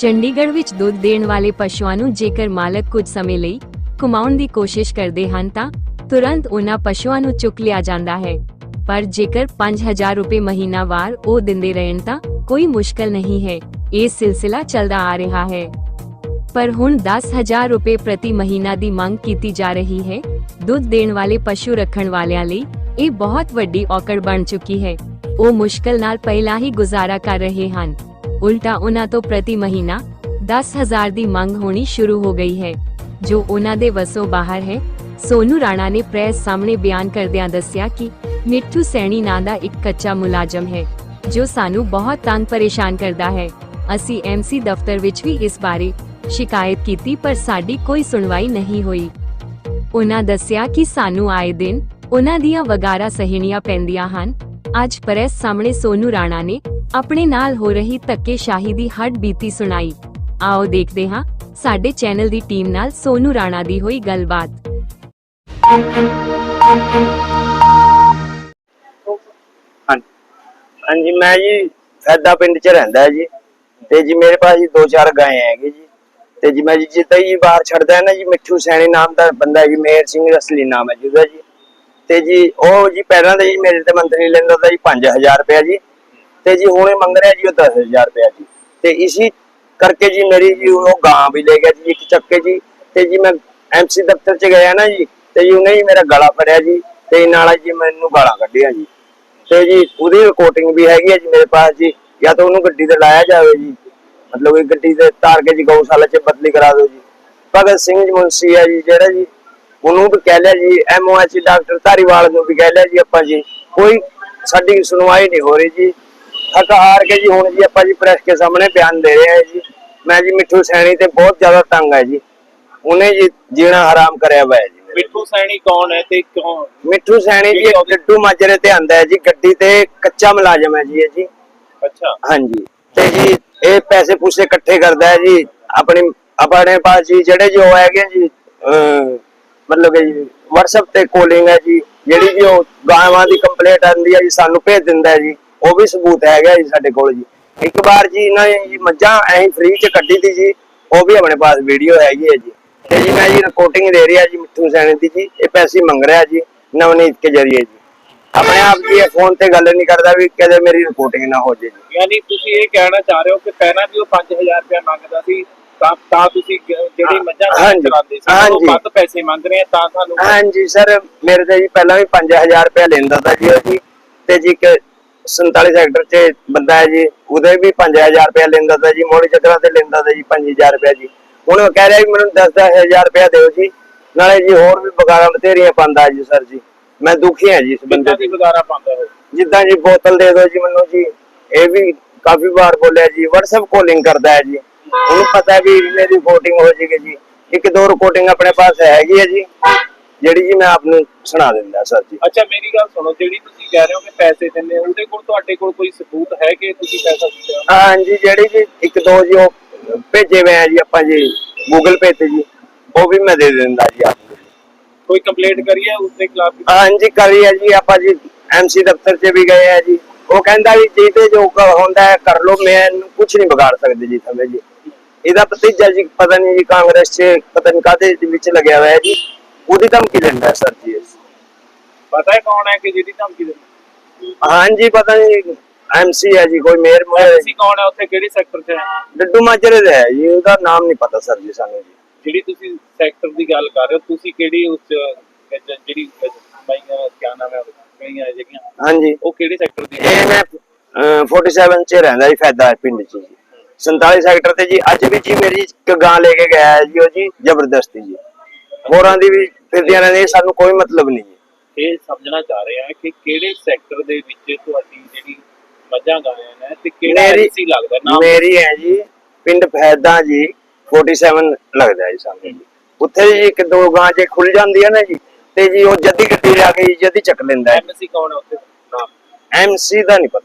ਚੰਡੀਗੜ੍ਹ ਵਿੱਚ ਦੁੱਧ ਦੇਣ ਵਾਲੇ ਪਸ਼ੂਆਂ ਨੂੰ ਜੇਕਰ ਮਾਲਕ ਕੁਝ ਸਮੇਂ ਲਈ ਘੁਮਾਉਣ ਦੀ ਕੋਸ਼ਿਸ਼ ਕਰਦੇ ਹਨ ਤਾਂ ਤੁਰੰਤ ਉਹਨਾਂ ਪਸ਼ੂਆਂ ਨੂੰ ਚੁੱਕ ਲਿਆ ਜਾਂਦਾ ਹੈ। ਪਰ ਜੇਕਰ 5000 ਰੁਪਏ ਮਹੀਨਾਵਾਰ ਉਹ ਦਿੰਦੇ ਰਹਿਣ ਤਾਂ ਕੋਈ ਮੁਸ਼ਕਲ ਨਹੀਂ ਹੈ। ਇਹ ਸਿਲਸਿਲਾ ਚੱਲਦਾ ਆ ਰਿਹਾ ਹੈ। ਪਰ ਹੁਣ 10000 ਰੁਪਏ ਪ੍ਰਤੀ ਮਹੀਨਾ ਦੀ ਮੰਗ ਕੀਤੀ ਜਾ ਰਹੀ ਹੈ। ਦੁੱਧ ਦੇਣ ਵਾਲੇ ਪਸ਼ੂ ਰੱਖਣ ਵਾਲਿਆਂ ਲਈ ਇਹ ਬਹੁਤ ਵੱਡੀ ਔਕੜ ਬਣ ਚੁੱਕੀ ਹੈ। ਉਹ ਮੁਸ਼ਕਲ ਨਾਲ ਪਹਿਲਾਂ ਹੀ ਗੁਜ਼ਾਰਾ ਕਰ ਰਹੇ ਹਨ। ਉਲਟਾ ਉਹਨਾਂ ਤੋਂ ਪ੍ਰਤੀ ਮਹੀਨਾ 10000 ਦੀ ਮੰਗ ਹੋਣੀ ਸ਼ੁਰੂ ਹੋ ਗਈ ਹੈ। ਜੋ ਉਹਨਾਂ ਦੇ ਵਸੋਂ ਬਾਹਰ ਹੈ, ਸੋਨੂ ਰਾਣਾ ਨੇ ਪ੍ਰੈਸ ਸਾਹਮਣੇ ਬਿਆਨ ਕਰਦਿਆਂ ਦੱਸਿਆ ਕਿ ਮਿੱਠੂ ਸੈਣੀ ਨਾਂ ਦਾ ਇੱਕ ਕੱਚਾ ਮੁਲਾਜ਼ਮ ਹੈ, ਜੋ ਸਾਨੂੰ ਬਹੁਤ ਤੰਗ ਪਰੇਸ਼ਾਨ ਕਰਦਾ ਹੈ। ਅਸੀਂ ਐਮਸੀ ਦਫ਼ਤਰ ਵਿੱਚ ਵੀ ਇਸ ਬਾਰੇ ਸ਼ਿਕਾਇਤ ਕੀਤੀ, ਪਰ ਸਾਡੀ ਕੋਈ ਸੁਣਵਾਈ ਨਹੀਂ ਹੋਈ। ਉਹਨਾਂ ਦੱਸਿਆ ਕਿ ਸਾਨੂੰ ਆਏ ਦਿਨ ਉਹਨਾਂ ਦੀਆਂ ਵਗਾਰਾ ਸਹਿਣੀਆਂ ਪੈਂਦੀਆਂ ਹਨ। ਅੱਜ ਪ੍ਰੈਸ ਸਾਹਮਣੇ ਸੋਨੂ ਰਾਣਾ ਨੇ ਆਪਣੇ ਨਾਲ ਹੋ ਰਹੀ ਧੱਕੇਸ਼ਾਹੀ ਦੀ ਹੱਡ ਬੀਤੀ ਸੁਣਾਈ। ਆਓ ਦੇਖਦੇ ਹਾਂ ਸਾਡੇ ਚੈਨਲ ਦੀ ਟੀਮ ਨਾਲ ਸੋਨੂ ਰਾਣਾ ਦੀ ਹੋਈ ਗੱਲਬਾਤ। ਹਾਂਜੀ। ਮੈਂ ਜੀ ਫੈਦਾ ਪਿੰਡ ਚ ਰਹਿੰਦਾ ਜੀ। ਤੇ ਜੀ ਮੇਰੇ ਪਾਸ ਜੀ ਦੋ ਚਾਰ ਗਾਏ ਹੈਗੇ ਜੀ। ਤੇ ਜੀ ਮੈਂ ਜੀ ਜਿੱਦਾਂ ਹੀ ਬਾਹਰ ਛੱਡਦਾ ਹੈ ਨਾ ਜੀ, ਮਿੱਠੂ ਸੈਣੀ ਨਾਮ ਦਾ ਬੰਦਾ ਜੀ, ਮੇਹਰ ਸਿੰਘ ਅਸਲੀ ਨਾਮ ਹੈ ਜੀ ਜੀ। ਤੇ ਜੀ ਉਹ ਜੀ ਪਹਿਲਾਂ ਤਾਂ ਜੀ ਮੇਰੇ ਤੇ ਮੰਤਰੀ ਲੈਂਦਾ ਤਾਂ ਜੀ 5000 ਰੁਪਇਆ ਜੀ। ਤੇ ਜੀ ਹੁਣ ਮੰਗ ਰਿਹਾ ਜੀ ਉਹ 10000 ਰੁਪਇਆ ਜੀ। ਤੇ ਇਸੀ ਕਰਕੇ ਜੀ ਮੇਰੀ ਜੀ ਉਹ ਗਾਂ ਵੀ ਲੈ ਗਿਆ ਜੀ, ਇੱਕ ਚੱਕੇ ਜੀ। ਤੇ ਜੀ ਮੈਂ ਐਮਸੀ ਦਫ਼ਤਰ ਚ ਗਿਆ ਨਾ ਜੀ, ਤੇ ਜੀ ਉਹਨੇ ਹੀ ਮੇਰਾ ਗਲਾ ਫੜਿਆ ਜੀ, ਤੇ ਨਾਲ ਜੀ ਮੈਨੂੰ ਗਾਲਾਂ ਕੱਢੀਆਂ ਜੀ। ਤੇ ਜੀ ਉਹਦੀ ਰਿਕਾਰਡਿੰਗ ਵੀ ਹੈਗੀ ਹੈ ਜੀ ਮੇਰੇ ਪਾਸ ਜੀ, ਜਾਂ ਤਾਂ ਉਹਨੂੰ ਗੱਡੀ ਤੇ ਲਾਇਆ ਜਾਵੇ ਜੀ। ਮਤਲਬ ਇਹ ਗੱਡੀ ਤੇ ਤਾਰ ਕੇ ਜੀ ਗਊਸ਼ਾਲਾ ਚ ਬਦਲੀ ਕਰਾ ਦਿਓ ਜੀ। ਭਗਤ ਸਿੰਘ ਜੀ ਮੁੰਸੀ ਹੈ ਜੀ, ਜਿਹੜਾ ਜੀ ਉਹਨੂੰ ਵੀ ਕਹਿ ਲਿਆ ਜੀ ਐਮਓਐਚ ਡਾਕਟਰ ਧਾਰੀਵਾਲ ਨੂੰ ਵੀ ਕਹਿ ਲਿਆ ਜੀ ਆਪਾਂ ਜੀ। ਕੋਈ ਸਾਡੀ ਸੁਣਵਾਈ ਨਹੀਂ ਹੋ ਰਹੀ ਜੀ। ਥੱਕ ਹਾਰ ਕੇ ਜੀ ਹੁਣ ਜੀ ਆਪਾਂ ਜੀ ਪ੍ਰੈਸ ਕੇ ਸਾਹਮਣੇ ਬਿਆਨ ਦੇ ਰਹੇ ਹਾਂ ਜੀ। ਮੈਂ ਜੀ ਮਿੱਠੂ ਸੈਣੀ ਤੇ ਬਹੁਤ ਜ਼ਿਆਦਾ ਤੰਗ ਹੈ ਜੀ। ਉਹਨੇ ਜੀ ਜੀਣਾ ਹਰਾਮ ਕਰਿਆ ਹੋਇਆ ਜੀ। ਮਿੱਠੂ ਸੈਣੀ ਕੌਣ ਹੈ ਤੇ ਕਿਉਂ? ਮਿੱਠੂ ਸੈਣੀ ਜੀ ਡੱਡੂ ਮਾਜਰੇ ਤੇ ਆਂਦਾ ਹੈ ਜੀ ਗੱਡੀ ਤੇ ਕੱਚਾ ਮੁਲਾਜ਼ਮ ਹੈ ਜੀ ਇਹ ਜੀ। ਅੱਛਾ। ਹਾਂਜੀ। ਤੇ ਜੀ ਇਹ ਪੈਸੇ ਪੂਸੇ ਇਕੱਠੇ ਕਰਦਾ ਹੈ ਜੀ ਆਪਣੀ ਆਪਣੇ ਪਾਸ ਜੀ ਜਿਹੜੇ ਜੋ ਹੈਗੇ ਜੀ ਮਤਲਬ ਜੀ WhatsApp ਤੇ ਕਾਲਿੰਗ ਹੈ ਜੀ ਜਿਹੜੀ ਜੀ ਉਹ ਗਾਵਾਂ ਦੀ ਕੰਪਲੇਂਟ ਆਂਦੀ ਹੈ ਜੀ ਸਾਨੂੰ ਭੇਜ ਦਿੰਦਾ ਹੈ ਜੀ। ਉਹ ਵੀ ਸਬੂਤ ਹੈਗਾ ਜੀ ਸਾਡੇ ਕੋਲ ਜੀ। ਇੱਕ ਵਾਰ ਜੀ ਇਹਨਾਂ ਨੇ ਜੀ ਮੱਝਾਂ ਐਂ ਫ੍ਰੀ ਚ ਕੱਢੀ ਤੀ ਜੀ ਉਹ ਵੀ ਆਪਣੇ ਪਾਸ ਵੀਡੀਓ ਹੈਗੀ ਹੈ ਜੀ। ਤੇ ਜੀ ਮੈਂ ਜੀ ਰਿਪੋਰਟਿੰਗ ਦੇ ਰਿਹਾ ਜੀ ਮਿੱਠੂ ਸੈਣੀ ਦੀ ਜੀ ਇਹ ਪੈਸੇ ਮੰਗ ਰਿਹਾ ਜੀ ਨਵਨੀਤ ਕੇ ਜਰੀਏ ਜੀ। ਆਪਣੇ ਆਪ ਜੀ ਫੋਨ ਤੇ ਗੱਲ ਨਹੀਂ ਕਰਦਾ ਵੀ ਕਦੇ ਮੇਰੀ ਰਿਪੋਰਟਿੰਗ ਨਾ ਹੋ ਜੇ ਜੀ। ਯਾਨੀ ਤੁਸੀਂ ਇਹ ਕਹਿਣਾ ਚਾਹ ਰਹੇ ਹੋ ਕਿ ਪਹਿਲਾਂ ਵੀ ਉਹ 5000 ਰੁਪਏ ਮੰਗਦਾ ਸੀ ਤਾਂ ਤਾਂ ਤੁਸੀਂ ਜਿਹੜੀ ਮੱਝਾਂ ਚਲਾਉਂਦੇ ਸੀ ਉਹ। ਵੱਧ ਪੈਸੇ ਮੰਗ ਰਹੇ ਤਾਂ ਤੁਹਾਨੂੰ ਹਾਂਜੀ ਸਰ ਮੇਰੇ ਤੇ ਜੀ ਪਹਿਲਾਂ ਵੀ 5000 ਰੁਪਏ ਲੈਂਦਾ ਤਾ ਜੀ ਉਹ ਜੀ। ਤੇ ਜੀ 47 ਸੈਕਟਰ 'ਚ ਬੰਦਾ ਹੈ ਜੀ ਉਹਦੇ ਵੀ 5000 ਰੁਪਏ ਲੈਂਦਾ ਤਾ ਜੀ ਮੋੜੀ ਚੱਕਰਾਂ ਤੇ ਲੈਂਦਾ ਤਾ ਜੀ 5000 ਰੁਪਏ ਜੀ। ਹੁਣ ਉਹ ਕਹਿ ਰਿਹਾ ਵੀ ਮੈਨੂੰ 10-10000 ਰੁਪਏ ਦਿਓ ਜੀ ਨਾਲੇ ਜੀ ਹੋਰ ਵੀ ਬਗਾਰਾ ਬਥੇਰੀਆਂ ਪਾਉਂਦਾ ਜੀ ਸਰ ਜੀ। ਮੈਂ ਦੁਖੀ ਹਾਂ ਜੀ ਇਸ ਬੰਦੇ ਦੀ ਤੋਂ। ਗੁਜ਼ਾਰਾ ਪਾਉਂਦਾ ਹੋ? ਜਿੱਦਾਂ ਜੀ ਬੋਤਲ ਦੇ ਦਿਓ ਜੀ ਮੈਨੂੰ ਜੀ ਇਹ ਵੀ ਕਾਫੀ ਵਾਰ ਬੋਲਿਆ ਜੀ WhatsApp ਕਾਲਿੰਗ ਕਰਦਾ ਹੈ ਜੀ। ਉਹਨੂੰ ਪਤਾ ਵੀ ਮੇਰੀ ਰਿਪੋਰਟਿੰਗ ਹੋ ਜਾਏਗੀ ਜੀ। ਇੱਕ ਦੋ ਰਿਪੋਰਟਿੰਗ ਆਪਣੇ ਪਾਸ ਹੈਗੀ ਹੈ ਜੀ। ਜਿਹੜੀ ਜੀ ਮੈਂ ਆਪ ਨੂੰ ਸੁਣਾ ਦਿੰਦਾ ਸਰ ਜੀ। ਅੱਛਾ ਮੇਰੀ ਗੱਲ ਸੁਣੋ ਜਿਹੜੀ ਤੁਸੀਂ ਕਹਿ ਰਹੇ ਹੋ ਕਿ ਪੈਸੇ ਦਿੰਦੇ ਹੋ, ਉਹਦੇ ਕੋਲ ਤੁਹਾਡੇ ਕੋਲ ਕੋਈ ਸਬੂਤ ਹੈ ਕਿ ਤੁਸੀਂ ਪੈਸਾ ਦਿੱਤੇ ਹੋ? ਹਾਂਜੀ ਜਿਹੜੀ ਜੀ ਇੱਕ ਦੋ ਜੀ ਉਹ ਭੇਜੇ ਆ ਜੀ ਆਪਾਂ ਜੀ Google Pay ਤੇ ਜੀ ਉਹ ਵੀ ਮੈਂ ਦੇ ਦਿੰਦਾ ਜੀ ਆਪ ਨੂੰ। ਕੋਈ ਕੰਪਲੇਂਟ ਕਰੀਏ ਉਸ ਦੇ ਖਿਲਾਫ? ਹਾਂਜੀ ਕਰੀ ਹੈ ਜੀ ਆਪਾਂ ਜੀ ਐਮਸੀ ਦਫ਼ਤਰ 'ਚ ਵੀ ਗਏ ਆ ਜੀ। ਉਹ ਕਹਿੰਦਾ ਵੀ ਜੀ ਤੇ ਜੋ ਕ- ਹੁੰਦਾ ਹੈ ਕਰ ਲੋ ਮੈਂ ਕੁਝ ਨਹੀਂ ਵਿਗਾੜ ਸਕਦੇ ਜੀ ਸਮਝ ਜੀ। ਇਹਦਾ ਭਤੀਜਾ ਜੀ ਪਤਾ ਨਹੀਂ ਜੀ ਕਾਂਗਰਸ 'ਚ ਪਤਾ ਨਹੀਂ ਕਾਹਦੇ ਦੇ ਵਿੱਚ ਲੱਗਿਆ ਹੋਇਆ ਹੈ ਜੀ। ਉਹਦੀ ਧਮਕੀ ਹੈ ਸਰ ਜੀ। ਪਤਾ ਹੈ ਕੌਣ ਹੈ ਕਿ ਜਿਹਦੀ ਧਮਕੀ ਦਿੰਦੇ ਹਾਂਜੀ ਪਤਾ ਨਹੀਂ। ਐਮਸੀ ਹੈ ਜੀ ਕੋਈ ਮੇਅਰ ਤੁਸੀਂ ਕੌਣ ਹੈ? ਉੱਥੇ ਕਿਹੜੀ ਸੈਕਟਰ 'ਚ ਹੈ? ਡੱਡੂ ਮਾਜਰੇ ਦਾ ਹੈ ਜੀ ਉਹਦਾ ਨਾਮ ਨਹੀਂ ਪਤਾ ਸਰ ਜੀ ਸਾਨੂੰ ਜੀ। ਜਿਹੜੀ ਤੁਸੀਂ ਸੈਕਟਰ ਦੀ ਗੱਲ ਕਰ ਰਹੇ ਹੋ ਤੁਸੀਂ ਕਿਹੜੀ ਉਸ ਜਿਹੜੀ ਬਾਈਆਂ ਕਿਆ ਨਾਮ ਹੈ ਕਈਆਂ ਜਿਹੜੀਆਂ ਹਾਂਜੀ। ਉਹ ਕਿਹੜੇ ਸੈਕਟਰ ਦੀ ਇਹ ਮੈਂ ਅਹ, 47 ਚ ਰਹਿੰਦਾ ਜੀ ਫੈਦਾ ਪਿੰਡ ਚ ਜੀ। 47 ਸੈਕਟਰ ਤੇ ਜੀ ਅੱਜ ਵੀ ਜੀ ਮੇਰੀ ਇੱਕ ਗਾਂ ਲੈ ਕੇ ਗਿਆ ਜੀ ਉਹ ਜੀ ਜ਼ਬਰਦਸਤੀ ਜੀ। ਹੋਰਾਂ ਦੀ ਵੀ ਫਿਰਦੀਆਂ ਰਹਿੰਦੀਆਂ ਸਾਨੂੰ ਕੋਈ ਮਤਲਬ ਨਹੀਂ ਇਹ ਸਮਝਣਾ ਚਾਹ ਰਹੇ ਹਾਂ ਕਿ ਕਿਹੜੇ ਸੈਕਟਰ ਦੇ ਵਿੱਚ ਤੁਹਾਡੀ ਜਿਹੜੀ ਮੱਝਾਂ ਗਾਇਆਂ ਨੇ ਤੇ ਕਿਹੜਾ ਮੇਰੀ- ਐਸੀ ਲੱਗਦਾ ਮੇਰੀ ਹੈ ਜੀ ਪਿੰਡ ਫੈਦਾ ਜੀ 47 ਲੱਗਦਾ ਜੀ ਸਾਨੂੰ। ਉੱਥੇ ਜੀ ਇੱਕ ਦੋ ਗਾਂ ਜੇ ਖੁੱਲ ਜਾਂਦੀ ਹੈ ਨਾ ਜੀ ਤੇ ਜੀ ਉਹ ਜੱਦੀ ਗੱਡੀ ਲਿਆ ਕੇ ਜੀ ਜੱਦੀ ਚੱਕ ਲੈਂਦਾ ਹੈ। ਐਮਸੀ ਕੌਣ ਹੈ ਉੱਥੇ? ਨਾਮ? ਐਮਸੀ ਦਾ ਨਹੀਂ ਪਤਾ